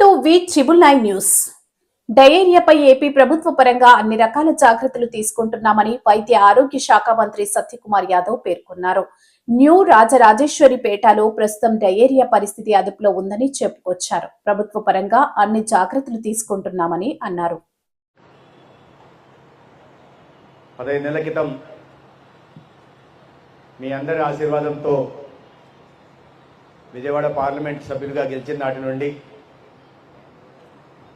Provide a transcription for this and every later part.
To V nine news. డయేరియాపై AP ప్రభుత్వ పరంగా అన్ని రకాల జాగ్రత్తలు తీసుకుంటున్నామని వైద్య ఆరోగ్య శాఖ మంత్రి సత్యకుమార్ యాదవ్ పేర్కొన్నారు. న్యూ రాజరాజేశ్వరిపేటలో ప్రస్తుతం డయేరియా పరిస్థితి అదుపులో ఉందని చెప్పుకొచ్చారు. ప్రభుత్వ పరంగా అన్ని జాగ్రత్తలు తీసుకుంటున్నామని అన్నారు. పదహైదు నెలల క్రితం మీ అందరి ఆశీర్వాదంతో విజయవాడ పార్లమెంట్ సభ్యులుగా గెలిచిన నాటి నుండి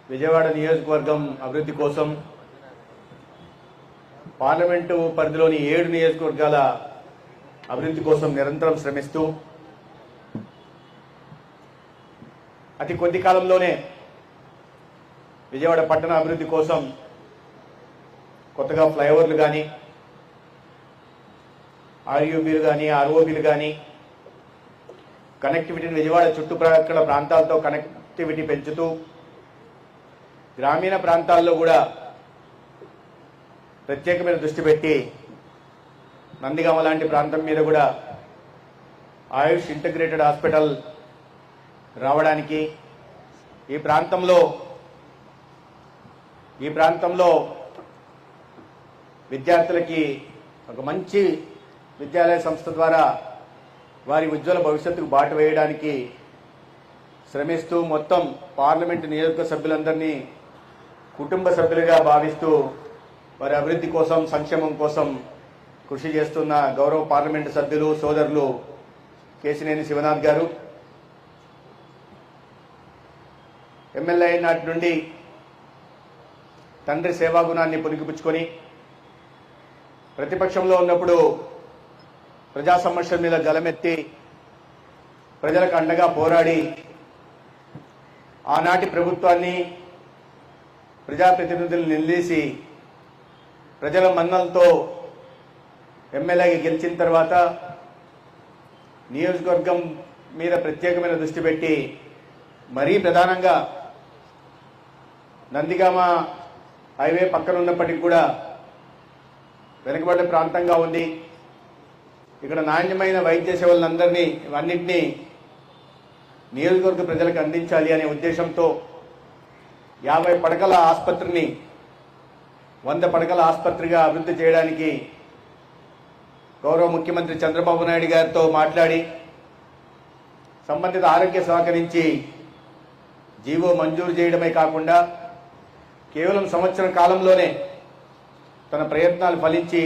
విజయవాడ నియోజకవర్గం అభివృద్ధి కోసం పార్లమెంటు పరిధిలోని ఏడు నియోజకవర్గాల అభివృద్ధి కోసం నిరంతరం శ్రమిస్తూ అతి కొద్ది కాలంలోనే విజయవాడ పట్టణ అభివృద్ధి కోసం కొత్తగా ఫ్లైఓవర్లు కానీ ఆర్యూబీలు కానీ ఆర్ఓబీలు కానీ కనెక్టివిటీని విజయవాడ చుట్టుప్రక్కల ప్రాంతాలతో కనెక్టివిటీ పెంచుతూ గ్రామీణ ప్రాంతాల్లో కూడా ప్రత్యేకమైన దృష్టి పెట్టి నందిగామ లాంటి ప్రాంతం మీద కూడా ఆయుష్ ఇంటిగ్రేటెడ్ హాస్పిటల్ రావడానికి ఈ ప్రాంతంలో ఈ ప్రాంతంలో విద్యార్థులకి ఒక మంచి విద్యాలయ సంస్థ ద్వారా వారి ఉజ్వల భవిష్యత్తుకు బాట వేయడానికి శ్రమిస్తూ మొత్తం పార్లమెంటు నియోజక సభ్యులందరినీ కుటుంబ సభ్యులుగా భావిస్తూ వారి అభివృద్ధి కోసం సంక్షేమం కోసం కృషి చేస్తున్న గౌరవ పార్లమెంటు సభ్యులు సోదరులు కేసినేని శివనాథ్ గారు. ఎమ్మెల్యే నాటి నుండి తండ్రి సేవాగుణాన్ని పునికిపుచ్చుకొని ప్రతిపక్షంలో ఉన్నప్పుడు ప్రజా సమస్యల మీద గలమెత్తి ప్రజలకు అండగా పోరాడి ఆనాటి ప్రభుత్వాన్ని ప్రజాప్రతినిధులు నిలదీసి ప్రజల మన్నలతో ఎమ్మెల్యేగా గెలిచిన తర్వాత నియోజకవర్గం మీద ప్రత్యేకమైన దృష్టి పెట్టి మరీ ప్రధానంగా నందిగామ హైవే పక్కన ఉన్నప్పటికీ కూడా వెనుకబడ్డ ప్రాంతంగా ఉంది. ఇక్కడ నాణ్యమైన వైద్య సేవలందరినీ అన్నింటినీ నియోజకవర్గ ప్రజలకు అందించాలి అనే ఉద్దేశంతో యాభై పడకల ఆసుపత్రిని వంద పడకల ఆసుపత్రిగా అభివృద్ధి చేయడానికి గౌరవ ముఖ్యమంత్రి చంద్రబాబు నాయుడు గారితో మాట్లాడి సంబంధిత ఆరోగ్య శాఖ నుంచి జీవో మంజూరు చేయడమే కాకుండా కేవలం సంవత్సరం కాలంలోనే తన ప్రయత్నాలు ఫలించి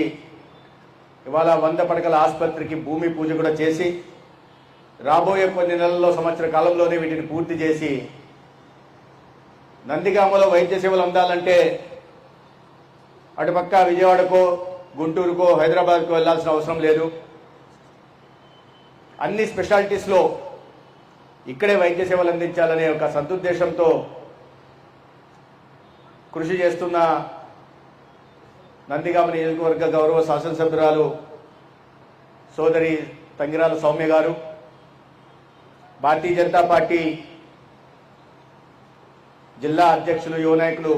ఇవాళ వంద పడకల ఆసుపత్రికి భూమి పూజ కూడా చేసి రాబోయే కొన్ని నెలల్లో సంవత్సర కాలంలోనే వీటిని పూర్తి చేసి నందిగామలో వైద్య సేవలు అందాలంటే అటుపక్క విజయవాడకో గుంటూరుకో హైదరాబాద్కో వెళ్ళాల్సిన అవసరం లేదు. అన్ని స్పెషాలిటీస్లో ఇక్కడే వైద్య సేవలు అందించాలనే ఒక సదుద్దేశంతో కృషి చేస్తున్న నందిగామ నియోజకవర్గ గౌరవ శాసనసభ్యురాలు సోదరి తంగిరాల సౌమ్య గారు భారతీయ జనతా పార్టీ జిల్లా అధ్యక్షులు యువ నాయకులు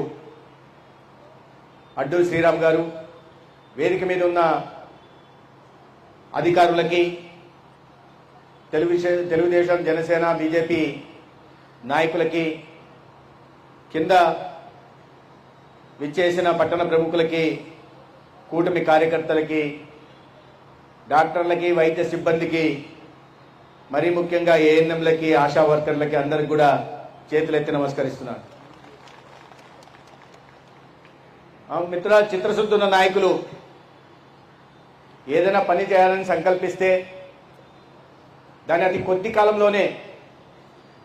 అడ్డూరి శ్రీరామ్ గారు వేదిక మీద ఉన్న అధికారులకి తెలుగుదేశం తెలుగుదేశం జనసేన బీజేపీ నాయకులకి కింద విచ్చేసిన పట్టణ ప్రముఖులకి కూటమి కార్యకర్తలకి డాక్టర్లకి వైద్య సిబ్బందికి మరీ ముఖ్యంగా ఏఎన్ఎంలకి ఆశా వర్కర్లకి అందరికి కూడా చేతులెత్తి నమస్కరిస్తున్నాను. ఆ మిత్ర చిత్రశుద్ధున్న నాయకులు ఏదైనా పని చేయాలని సంకల్పిస్తే దాన్ని అతి కొద్ది కాలంలోనే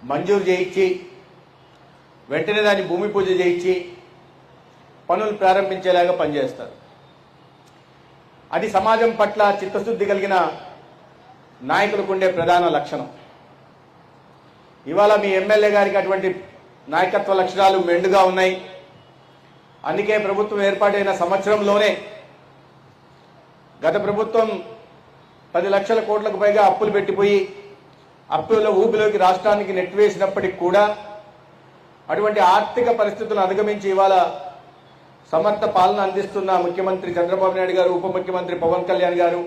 మంజూరు చేయించి వెంటనే దాన్ని భూమి పూజ చేయించి పనులు ప్రారంభించేలాగా పనిచేస్తారు. అది సమాజం పట్ల చిత్తశుద్ధి కలిగిన నాయకులకు ఉండే ప్రధాన లక్షణం. ఇవాళ మీ ఎమ్మెల్యే గారికి అటువంటి నాయకత్వ లక్షణాలు మెండుగా ఉన్నాయి. అందుకే ప్రభుత్వం ఏర్పాటైన సంవత్సరంలోనే గత ప్రభుత్వం పది లక్షల కోట్లకు పైగా అప్పులు పెట్టిపోయి అప్పుల ఊపిలోకి రాష్ట్రానికి నెట్టివేసినప్పటికి కూడా అటువంటి ఆర్థిక పరిస్థితులను అధిగమించి ఇవాళ సమర్థ పాలన అందిస్తున్న ముఖ్యమంత్రి చంద్రబాబు నాయుడు గారు ఉప ముఖ్యమంత్రి పవన్ కళ్యాణ్ గారు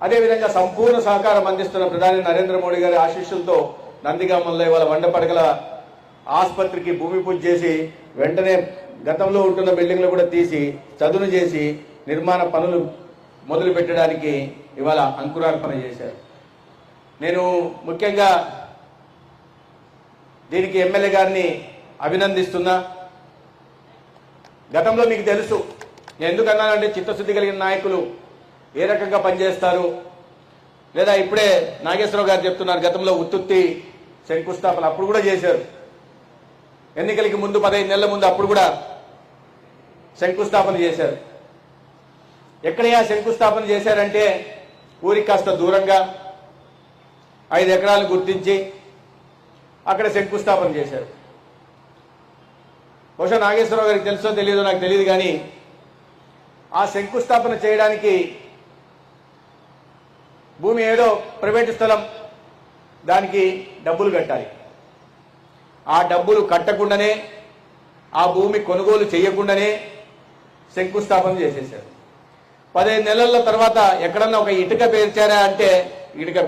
అదేవిధంగా సంపూర్ణ సహకారం అందిస్తున్న ప్రధాని నరేంద్ర మోడీ గారి ఆశీస్సులతో నందిగామంలో ఇవాళ వండపడగల ఆసుపత్రికి భూమి పూజ చేసి వెంటనే గతంలో ఉంటున్న బిల్డింగ్లు కూడా తీసి చదును చేసి నిర్మాణ పనులు మొదలు పెట్టడానికి ఇవాళ అంకురార్పణ చేశారు. నేను ముఖ్యంగా దీనికి ఎమ్మెల్యే గారిని అభినందిస్తున్నా. గతంలో మీకు తెలుసు నేను ఎందుకన్నానంటే చిత్తశుద్ధి కలిగిన నాయకులు ఏ రకంగా పనిచేస్తారు? లేదా ఇప్పుడే నాగేశ్వరరావు గారు చెప్తున్నారు గతంలో ఉత్తుత్తి శంకుస్థాపన అప్పుడు కూడా చేశారు. ఎన్నికలకి ముందు పదహైదు నెలల ముందు అప్పుడు కూడా శంకుస్థాపన చేశారు. ఎక్కడయ్యా శంకుస్థాపన చేశారంటే ఊరికి కాస్త దూరంగా ఐదు ఎకరాలు గుర్తించి అక్కడ శంకుస్థాపన చేశారు. బహుశా నాగేశ్వరరావు గారికి తెలుసో తెలియదో నాకు తెలియదు కానీ ఆ శంకుస్థాపన చేయడానికి భూమి ఏదో ప్రైవేటు స్థలం దానికి డబ్బులు కట్టాలి. ఆ డబ్బులు కట్టకుండానే ఆ భూమి కొనుగోలు చేయకుండానే శంకుస్థాపన చేసేసారు పదిహేను నెలల తర్వాత ఎక్కడన్నా ఒక ఇటుక పేర్చారా అంటే ఇటుక